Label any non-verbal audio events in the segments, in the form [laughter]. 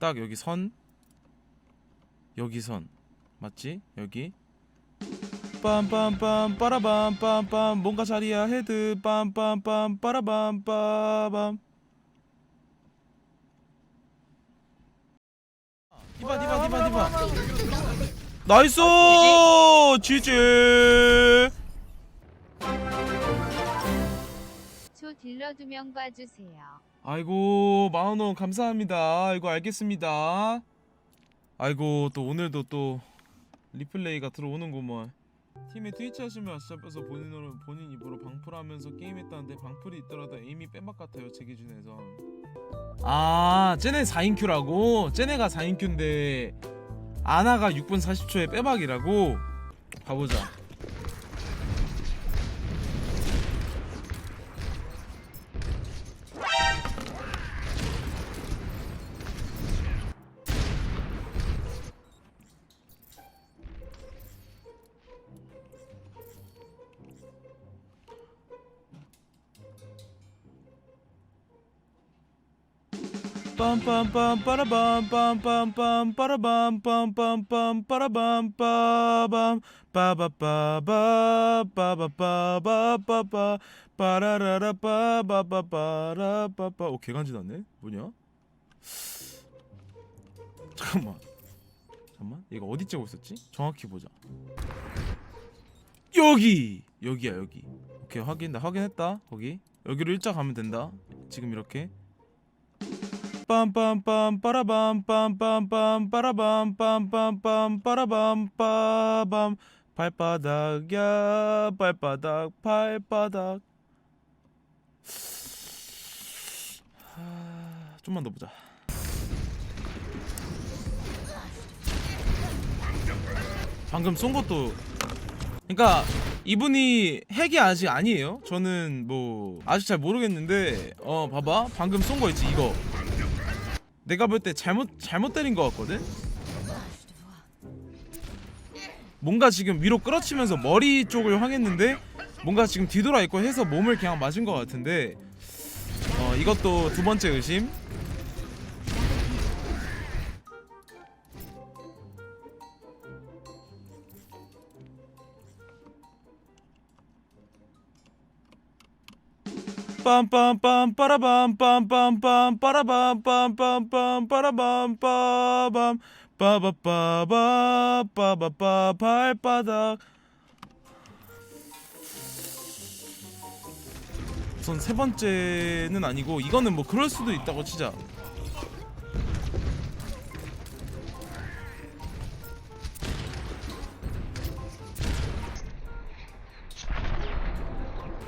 딱 여기 선 여기 선 맞지? 여기 빰빰빰 빠라밤 빰빰 뭔가 자리야 헤드 빰빰빰 빠라밤 빠밤 디바 디바 디바 디바 나이스 지지 딜러 두 명 봐주세요. 아이고 만원 감사합니다 아이고 알겠습니다 아이고 또 오늘도 또 리플레이가 들어오는구먼 팀에 트위치 하시면 아시잡혀서 본인으로 본인 입으로 방풀 하면서 게임했다는데 방풀이 있더라도 에임이 빼박 같아요 제 기준에선 아 쟤네 4인 큐라고? 쟤네가 4인 큐인데 아나가 6분 40초에 빼박이라고? 가보자 빰빰빰 빠라밤 빰빰빰 빠라밤 빰빰빰 빠라밤 빠밤 빠바빠바 빠바빠바빠빠 빠라라라 빠바빠빠라빠빠 오 개간지 났네? 뭐냐? 잠깐만. 잠깐만. 얘가 어디 찍고 있었지? 정확히 보자. 여기! 여기야 여기. 오케이 확인 나 확인했다 거기. 여기로 일자 가면 된다. 지금 이렇게 빰빰빰 빠라밤 빰빰빰 빠라밤 빰빰빰 빠라밤 빠밤 발바닥야 발바닥 발바닥. 하... 좀만 더 보자. 방금 쏜 것도 이분이 핵이 아직 아니에요. 저는 뭐 아직 잘 모르겠는데 어 봐봐. 방금 쏜 거 있지 이거 내가 볼 때 잘못 잘못 때린 것 같거든. 뭔가 지금 위로 끌어치면서 머리 쪽을 향했는데 뭔가 지금 뒤돌아 있고 해서 몸을 그냥 맞은 것 같은데 어 이것도 두 번째 의심. 빰빰빰 빠라밤 빰빰빰 빠라밤 빰빰빰 빠라밤 빠밤 빠바빠바 빠바빠 발바닥 우선 세 번째는 아니고 이거는 뭐 그럴 수도 있다고 치자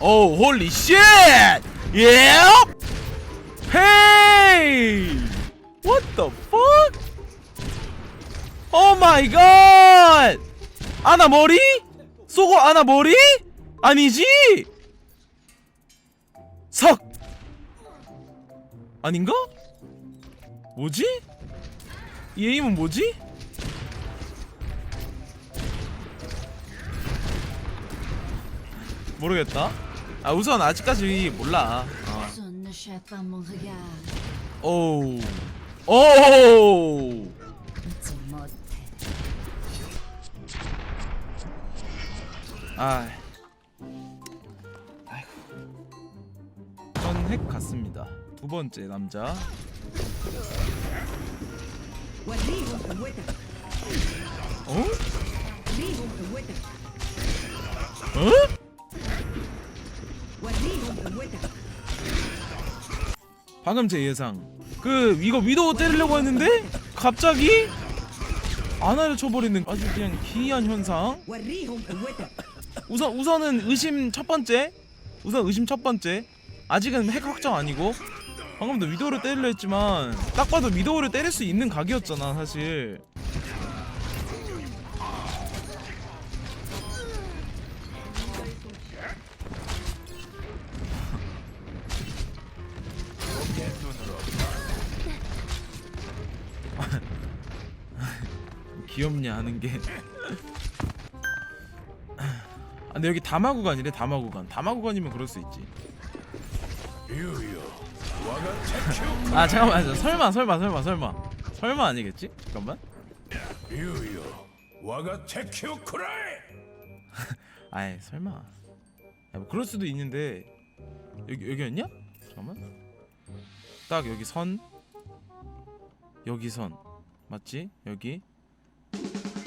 Oh, holy shit! Yeah! Hey! What the fuck? Oh my god! 아나 머리? 쏘고 아나 머리? 아니지? 석! 아닌가? 뭐지? 이 에임은 뭐지? 모르겠다. 아 우선 아직까지 몰라. 어. 오. 오. 아. 아이고. 전핵 같습니다. 두 번째 남자. 어? 어? 방금 제 예상. 그 이거 위도우 때리려고 했는데 갑자기 아나를 쳐버리는 아주 그냥 기이한 현상. 우선 우선은 의심 첫 번째. 우선 의심 첫 번째. 아직은 핵 확정 아니고. 방금도 위도우를 때리려 했지만 딱 봐도 위도우를 때릴 수 있는 각이었잖아 사실. 귀엽냐 하는 게. [laughs] 아, 근데 여기 다마 구간이래 다마 구간. 다마 구간이면 그럴 수 있지. 아 잠깐만 설마 설마 설마 설마 설마 아니겠지? 잠깐만. [laughs] 아이 설마. 야, 뭐 그럴 수도 있는데 여기 여기였냐? 잠깐만. 딱 여기 선. 여기 선 맞지? 여기.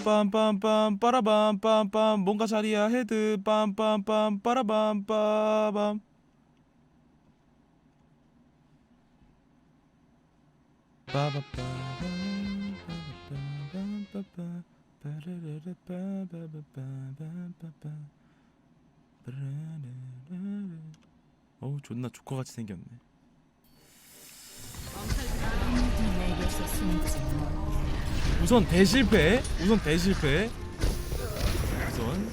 빰빰빰 빠라밤 빰빰 뭔가 자리야 헤드 빰빰빰 빠라밤 빠밤. 어우 존나 조커같이 생겼네. 우선 대실패 우선 대실패. 우선.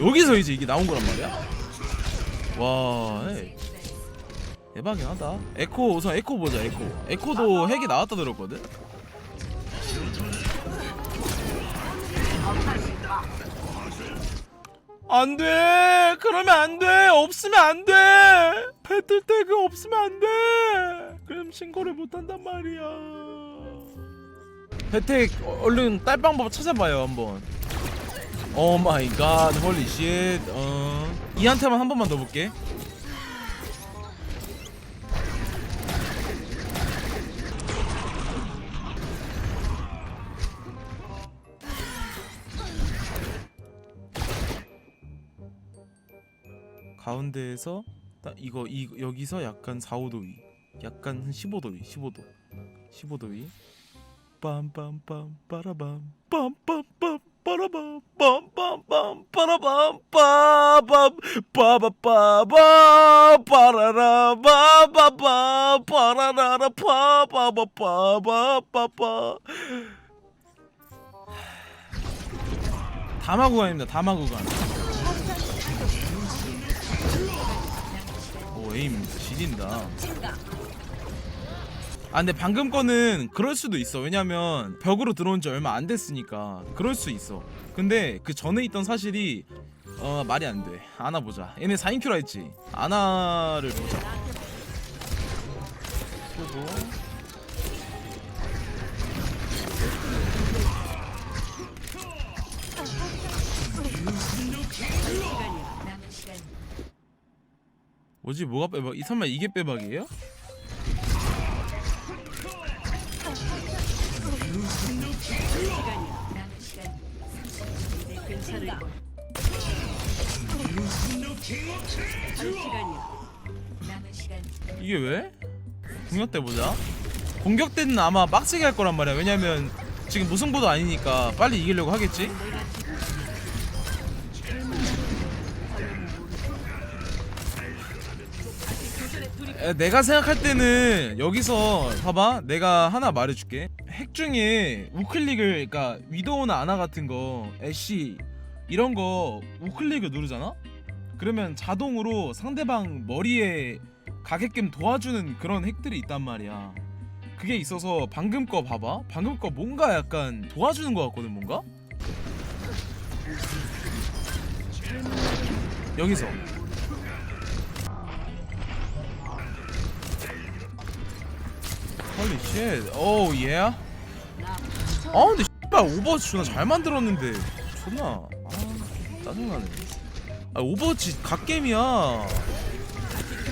여기서 이제 이게 나온 거란 말이야? 와 에이. 대박이긴 하다. 에코 우선 에코 보자 에코. 에코도 핵이 나왔다 들었거든? 안돼! 그러면 안돼! 없으면 안돼! 배틀 태그 없으면 안돼! 그럼 신고를 못한단 말이야 혜택 어, 얼른 딸 방법 찾아봐요 한번. 오 마이 갓 홀리 쉣 어. 이한테만 한 번만 더 볼게. 가운데에서 딱 이거 이 여기서 약간 4, 5도 위. 약간 한 15도 위 15도. 15도 위 빰빰빰 빠라밤. 빰빰빰 빠라밤. 빰빰빰 빠라밤. 빠밤 빠바빠바 빠라라 바바바 빠라라라. 파바바바바바바 [sighs] 다마구간입니다 다마구간. 오 에임 지린다 아 근데 방금 거는 그럴 수도 있어. 왜냐면 벽으로 들어온 지 얼마 안 됐으니까 그럴 수 있어. 근데 그 전에 있던 사실이 어 말이 안돼. 아나 보자. 얘네 4인큐라 했지. 아나를 보자. 시간 뭐지? 뭐가 빼박? 이 설마 이게 빼박이에요? 이게 왜? 공격 때 보자. 공격 때는 아마 빡세게 할 거란 말이야. 왜냐면 지금 무승부도 아니니까 빨리 이기려고 하겠지. 에, 내가 생각할 때는 여기서 봐봐 내가 하나 말해줄게 핵 중에 우클릭을 그러니까 위도우나 아나 같은 거 애쉬 이런 거 우클릭을 누르잖아 그러면 자동으로 상대방 머리에 가게끔 도와주는 그런 핵들이 있단 말이야. 그게 있어서 방금 거 봐봐. 방금 거 뭔가 약간 도와주는 것 같거든 뭔가. 여기서. 헐리 쉣. 오 예. 아 근데 씨발 오버워치 존나 잘 만들었는데 존나 아 짜증나네. 아 오버워치 갓게임이야.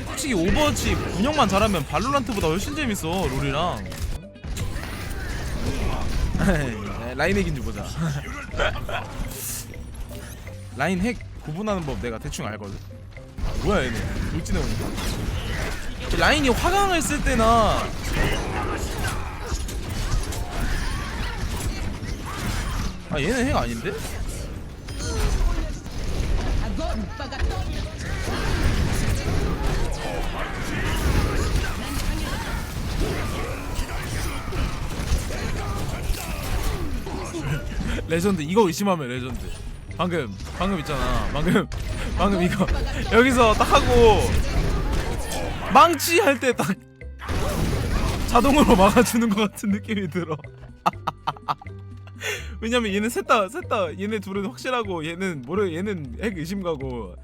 솔직히 오버워치 운영만 잘하면 발로란트보다 훨씬 재밌어 롤이랑. 라인 핵인지 보자. [laughs] 라인 핵 구분하는 법 내가 대충 알거든. 뭐야 얘네. 돌진해 오니까. 라인이 화강을 쓸 때나 아 얘는 핵 아닌데? 레전드 이거 의심하면 레전드. 방금 방금 있잖아. 방금 방금 이거. 여기서 딱 하고 망치 할 때 딱 자동으로 막아주는 것 같은 느낌이 들어 왜냐면 얘는 셋다 셋다 얘네 둘은 확실하고 얘는 모르 얘는 핵 의심 가고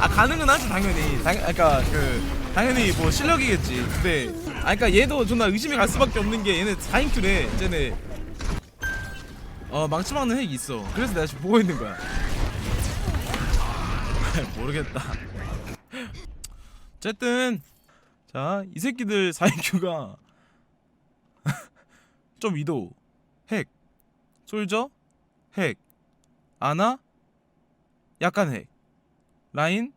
아 가능은 하지 당연히 당 그러니까 그 당연히 뭐 실력이겠지. 근데 아 그러니까 얘도 존나 의심이 갈 수밖에 없는 게 얘네 4인큐래. 쟤네 어 망치 막는 핵이 있어. 그래서 내가 지금 보고 있는 거야. [laughs] 모르겠다. 어쨌든 자 이 새끼들 4인큐가 좀 위도. 핵. 솔저? 핵. 아나? 약간 핵. 라인?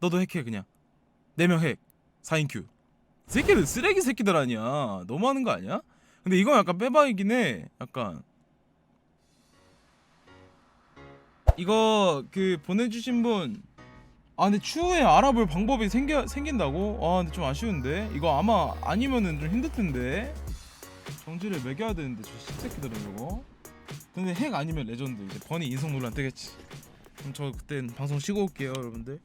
너도 핵해 그냥. 4명 핵. 4인큐. 이 새끼들 쓰레기 새끼들 아니야. 너무하는 거 아니야? 근데 이건 약간 빼박이긴 해. 약간. 이거 그 보내주신 분 아 근데 추후에 알아볼 방법이 생겨 생긴다고? 아 근데 좀 아쉬운데? 이거 아마 아니면은 좀 힘들 텐데. 정지를 매겨야 되는데 저 씹새끼들은 이거 근데 핵 아니면 레전드. 이제 버니 인성 논란 뜨겠지. 그럼 저 그땐 방송 쉬고 올게요 여러분들